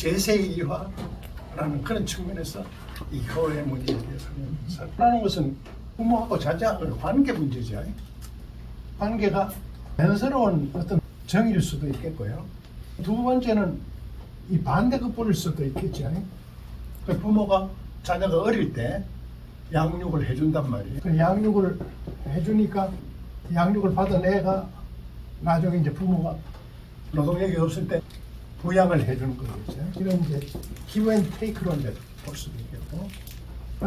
제세이화라는 그런 측면에서 이 효의 문제에 대해서는 살라는 것은 부모하고 자녀하고의 관계 문제죠. 관계가 자연스러운 어떤 정일 수도 있겠고요. 두 번째는 이 반대급부일 수도 있겠죠. 그 부모가 자녀가 어릴 때 양육을 해준단 말이에요. 그 양육을 해주니까 양육을 받은 애가 나중에 이제 부모가 노동력이 없을 때 부양을 해주는 거겠죠. 이런 이제 기브앤테이크로 이제 볼 수도 있겠고.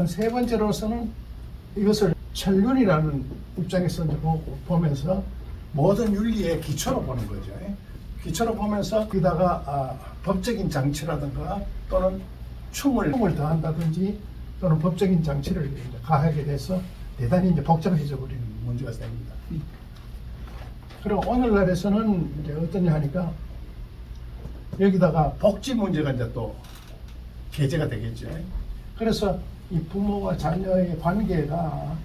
세 번째로서는 이것을 천륜이라는 입장에서 이제 보면서 모든 윤리의 기초로 보는 거죠. 기초로 보면서 거기다가 아, 법적인 장치라든가 또는 춤을, 춤을 더한다든지 또는 법적인 장치를 가하게 돼서 대단히 이제 복잡해져 버리는 문제가 생깁니다. 그리고 오늘날에서는 이제 어떠냐 하니까 여기다가 복지 문제가 이제 또 게재가 되겠죠. 그래서 이 부모와 자녀의 관계가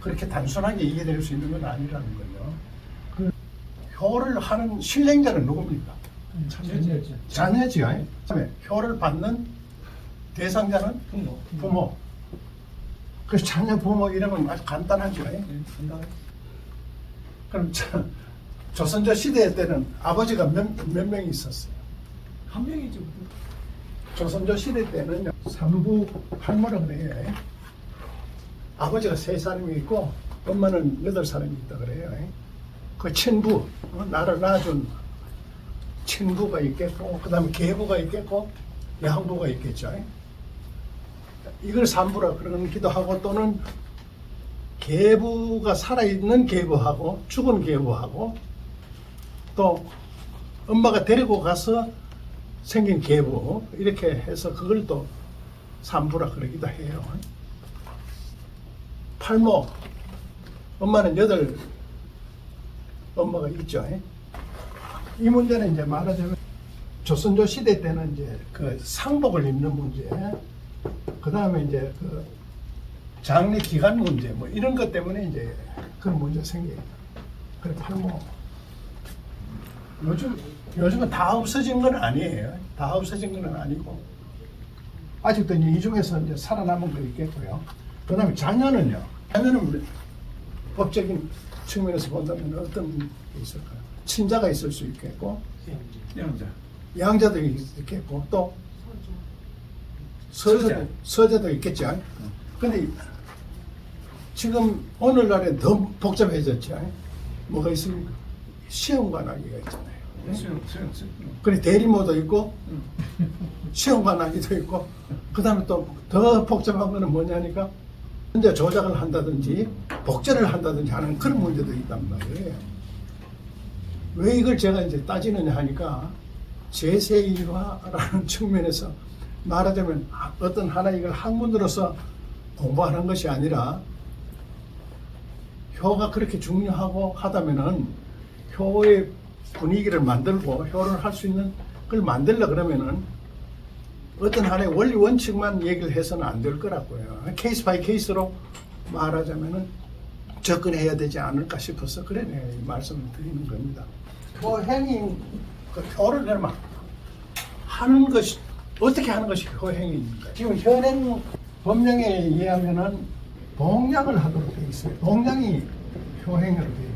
그렇게 단순하게 이해될 수 있는 건 아니라는 거죠. 그 효를 하는 실행자는 누굽니까? 자녀죠. 자녀지요. 그다음에 효를 받는 대상자는 부모. 부모. 그래서 자녀 부모 이름은 아주 간단하죠. 간단해. 그럼 자, 조선조 시대 때는 아버지가 몇, 몇 명이 있었어요. 한 명이죠. 조선조 시대 때는 삼부 할머니가 그래요. 아버지가 세 사람이 있고 엄마는 여덟 사람이 있다 그래요. 그 친부, 어, 나를 낳아준 친부가 있겠고, 그 다음에 계부가 있겠고, 양부가 있겠죠. 이걸 삼부라 그러기도 하고 또는 계부가 살아있는 계부하고 죽은 계부하고 또 엄마가 데리고 가서 생긴 계부 이렇게 해서 그걸 또 삼부라 그러기도 해요. 팔모 엄마는 여덟 엄마가 있죠. 이 문제는 이제 말하자면 조선조 시대 때는 이제 그 상복을 입는 문제, 그 다음에 이제 그 장례 기간 문제 뭐 이런 것 때문에 이제 그런 문제 생겨요. 그래 팔모 요즘 요즘은 다 없어진 건 아니에요. 다 없어진 건 아니고 아직도 이제 이 중에서 이제 살아남은 거 있겠고요. 그다음에 자녀는요. 자녀는 법적인 측면에서 본다면 어떤 게 있을까요? 친자가 있을 수 있겠고 양자. 양자도 있겠고 또 서자도, 서자. 서자도 있겠죠. 근데 지금 오늘날에 더 복잡해졌죠. 뭐가 있습니까? 시험관하기가 있잖아요. 수영 수영 수영. 그래 대리모도 있고 시험관하기도 있고 그 다음에 또 더 복잡한 거는 뭐냐니까 현재 조작을 한다든지 복제를 한다든지 하는 그런 문제도 있단 말이에요. 왜 이걸 제가 이제 따지느냐 하니까 제세일화라는 측면에서 말하자면 어떤 하나 이걸 학문으로서 공부하는 것이 아니라 효가 그렇게 중요하고 하다면은 효의 분위기를 만들고 효를 할수 있는 걸 만들려 그러면은 어떤 하나의 원리 원칙만 얘기를 해서는 안 될 거라고요. 케이스 바이 케이스로 말하자면은 접근해야 되지 않을까 싶어서 그래 이 말씀을 드리는 겁니다. 효행이 그 효를 내면 하는 것이 어떻게 하는 것이 효행입니까? 지금 현행 법령에 의하면은 봉양을 하도록 돼 있어요. 봉양이 효행으로 돼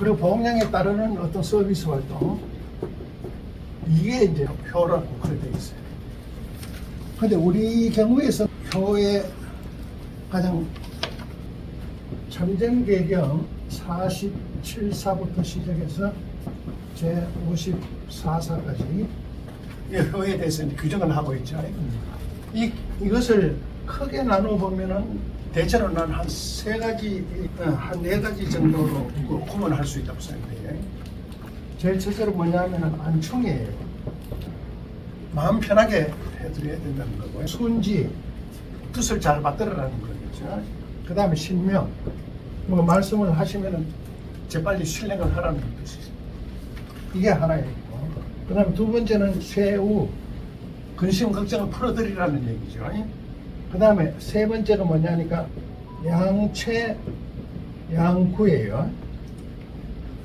그리고 봉양에 따르는 어떤 서비스 활동 이게 이제 효라고 그렇게 돼 있어요. 근데 우리 경우에서 효의 가장 천정개경 47사부터 시작해서 제 54사까지 이 효에 대해서 규정을 하고 있죠. 이, 이것을 크게 나눠 보면은 대체로 난 한 세 가지, 한 네 가지 정도로 구- 구분할 수 있다고 생각해요. 제일 첫째로 뭐냐면은 안충이에요. 마음 편하게 해드려야 된다는 거고요. 순지, 뜻을 잘 받들으라는 거겠죠. 그 다음에 신명, 뭐 말씀을 하시면은 재빨리 실행을 하라는 뜻이죠. 이게 하나이고, 그 다음에 두 번째는 쇠우, 근심 걱정을 풀어드리라는 얘기죠. 그 다음에 세 번째가 뭐냐니까 양체 양구예요.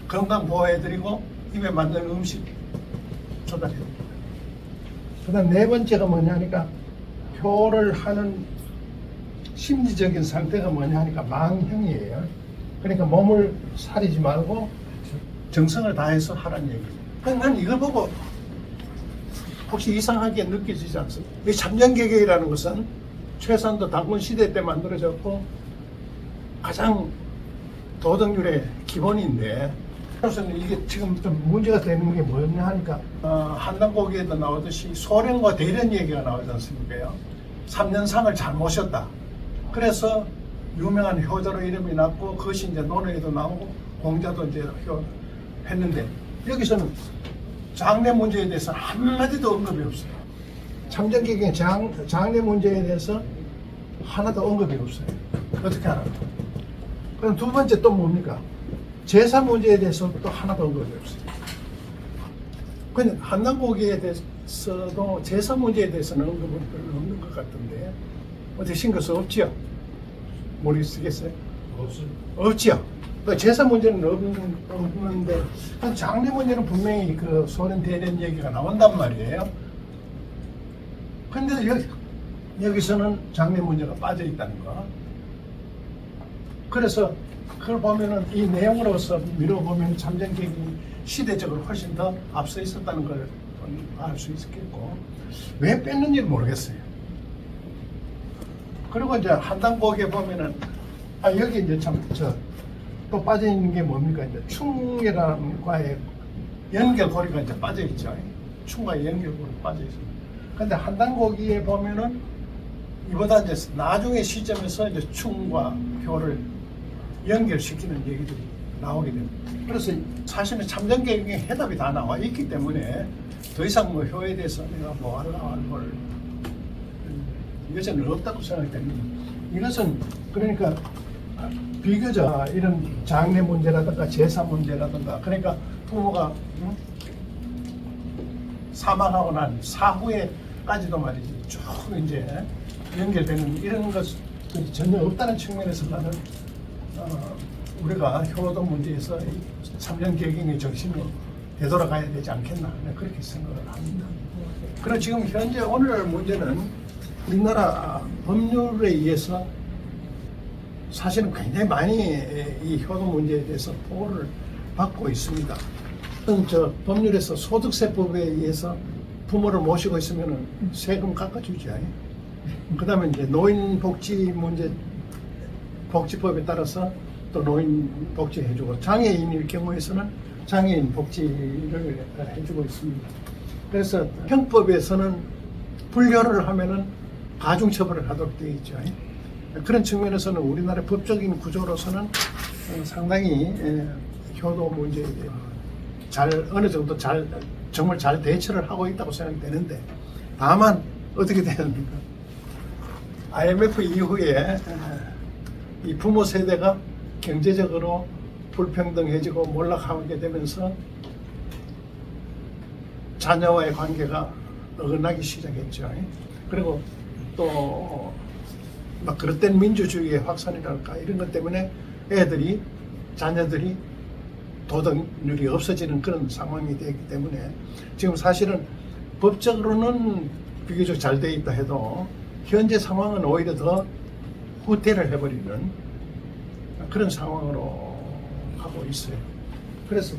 건강 보호해드리고 입에 맞는 음식 조달해드립니다. 그 다음 네 번째가 뭐냐 하니까 표를 하는 심리적인 상태가 뭐냐 하니까 망형이에요. 그러니까 몸을 사리지 말고 정성을 다해서 하라는. 그러니까 난 이걸 보고 혹시 이상하게 느껴지지 않습니까? 이 참전개개라는 것은 최선도 당군 시대 때 만들어졌고 가장 도덕률의 기본인데 그래서는 이게 지금 좀 문제가 되는 게 뭐냐 하니까 어, 한단고기에도 나오듯이 소련과 대련 얘기가 나오지 않습니까? 3년 상을 잘 모셨다. 그래서 유명한 효자로 이름이 났고 그것이 이제 논어에도 나오고 공자도 이제 효 했는데 여기서는 장래 문제에 대해서 한마디도 언급이 없어요. 참전기경 장, 장래 문제에 대해서 하나도 언급이 없어요. 어떻게 알아요? 그럼 두 번째 또 뭡니까? 제사 문제에 대해서 또 하나도 언급이 없어요. 근데 한남고기에 대해서도 제사 문제에 대해서는 언급은 별로 없는 것 같던데 어떻게 신경 써 없지요? 모르겠어요? 없음. 없지요. 그 제사 문제는 없는, 없는데 그 장례 문제는 분명히 그 소련 대련 얘기가 나온단 말이에요. 근데 여기, 여기서는 장례 문제가 빠져 있다는 거. 그래서 그걸 보면은 이 내용으로서 미뤄보면 참전객이 시대적으로 훨씬 더 앞서 있었다는 걸 알 수 있겠고 왜 뺐는지 모르겠어요. 그리고 이제 한단곡에 보면은 아 여기 이제 참 저 또 빠져 있는 게 뭡니까 이제 충이랑과의 연결고리가 이제 빠져 있죠. 충과 연결고리 빠져 있습니다. 근데 한단 고기에 보면은 이보다 이제 나중에 시점에서 이제 충과 효를 연결시키는 얘기들이 나오게 됩니다. 그래서 사실은 참전 계획에 해답이 다 나와 있기 때문에 더 이상 뭐 효에 대해서 내가 뭐 하려고 하는 걸 이것은 없다고 생각이 됩니다. 이것은 그러니까 비교적 이런 장례 문제라든가 제사 문제라든가 그러니까 부모가 응? 사망하고 난 사후에 까지도 말이지 쭉 이제 연결되는 이런 것들이 전혀 없다는 측면에서 나는 어, 우리가 효도 문제에서 이 참전 개경의 정신으로 되돌아가야 되지 않겠나 네, 그렇게 생각을 합니다. 그럼 지금 현재 오늘날 문제는 우리나라 법률에 의해서 사실은 굉장히 많이 이 효도 문제에 대해서 보호를 받고 있습니다. 저 법률에서 소득세법에 의해서 부모를 모시고 있으면 세금 깎아주죠. 그 다음에 이제 노인 복지 문제, 복지법에 따라서 또 노인 복지 해주고 장애인일 경우에서는 장애인 복지를 해주고 있습니다. 그래서 형법에서는 불효를 하면은 가중처벌을 하도록 되어 있죠. 그런 측면에서는 우리나라 법적인 구조로서는 어, 상당히 에, 효도 문제에 대해 잘 어느 정도 잘 정말 잘 대처를 하고 있다고 생각이 되는데 다만 어떻게 됩니까? IMF 이후에 에, 이 부모 세대가 경제적으로 불평등해지고 몰락하게 되면서 자녀와의 관계가 어긋나기 시작했죠. 그리고 또 막 그릇된 민주주의의 확산이랄까 이런 것 때문에 애들이 자녀들이 도덕률이 없어지는 그런 상황이 되기 때문에 지금 사실은 법적으로는 비교적 잘 돼 있다 해도 현재 상황은 오히려 더 후퇴를 해버리는 그런 상황으로 가고 있어요. 그래서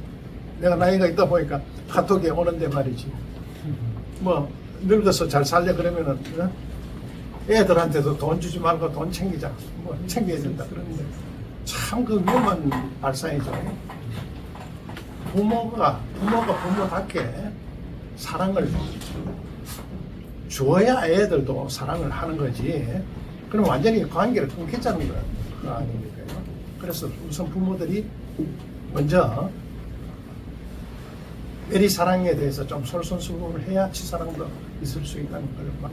내가 나이가 있다 보니까 카톡에 오는데 말이지. 뭐 늙어서 잘 살려 그러면은 어? 애들한테도 돈 주지 말고 돈 챙기자. 뭐 챙겨야 된다 그러는데 참 그 위험한 발상이죠. 부모가 부모가 부모답게 사랑을 주어야 애들도 사랑을 하는 거지. 그럼 완전히 관계를 끊겠다는 거 아닙니까요? 그래서 우선 부모들이 먼저 애리 사랑에 대해서 좀 솔선수범을 해야 치사랑도 있을 수 있다는 걸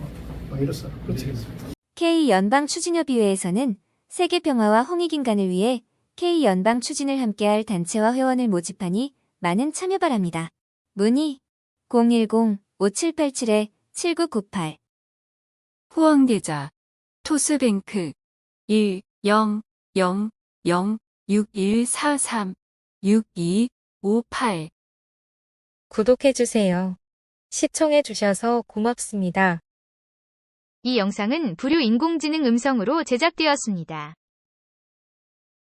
뭐 이로써 그치겠습니다. K 연방 추진협의회에서는 세계 평화와 홍익 인간을 위해 K 연방 추진을 함께할 단체와 회원을 모집하니 많은 참여 바랍니다. 문의 010-5787-7998 후원계좌 토스뱅크 1 0 0 0 6 1 4 3 6 2 5 8 구독해주세요. 시청해주셔서 고맙습니다. 이 영상은 불유 인공지능 음성으로 제작되었습니다.